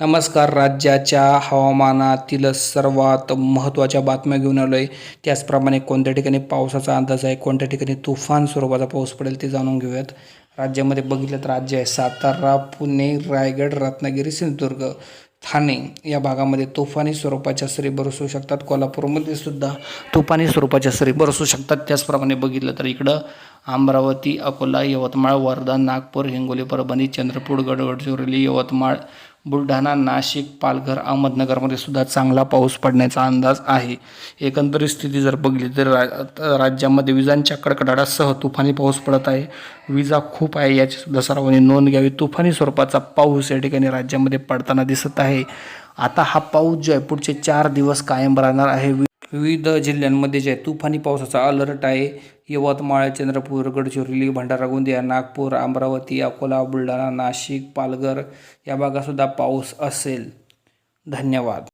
नमस्कार. राज्याच्या हवामानातील सर्वात महत्त्वाच्या बातम्या घेऊन आलो आहे त्याचप्रमाणे कोणत्या ठिकाणी पावसाचा अंदाज आहे? कोणत्या ठिकाणी तुफान स्वरूपाचा पाऊस पडेल ते जाणून घेऊयात. राज्यामध्ये बघितलं तर राज्य आहे सातारा पुणे रायगड रत्नागिरी सिंधुदुर्ग ठाणे या भागामध्ये तुफानी स्वरूपाच्या सरी बरसू शकतात. कोल्हापूरमध्ये सुद्धा तुफानी स्वरूपाच्या सरी बरसू शकतात. त्याचप्रमाणे बघितलं तर इकडं अमरावती अकोला यवतमाळ वर्धा नागपूर हिंगोली परभणी चंद्रपूर गडचिरोली यवतमाळ बुलढाणा नाशिक पालघर अहमदनगरमध्ये सुद्धा चांगला पाऊस पडण्याचा अंदाज आहे. एकंदरीत स्थिती जर बघली तर रा राज्यामध्ये विजांच्या कडकडाटासह तुफानी पाऊस पडत आहे. विजा खूप आहे याची सुद्धा सर्वांनी नोंद घ्यावी. तुफानी स्वरूपाचा पाऊस या ठिकाणी राज्यामध्ये पडताना दिसत आहे. आता हा पाऊस जो आहे पुढचे चार दिवस कायम राहणार आहे. वि- विविध जिल्ह्यांमध्ये जे आहे तुफानी पावसाचा अलर्ट आहे यवतमाळ चंद्रपूर गडचिरोली भंडारा गोंदिया नागपूर अमरावती अकोला बुलढाणा नाशिक पालघर या भागातसुद्धा पाऊस असेल. धन्यवाद.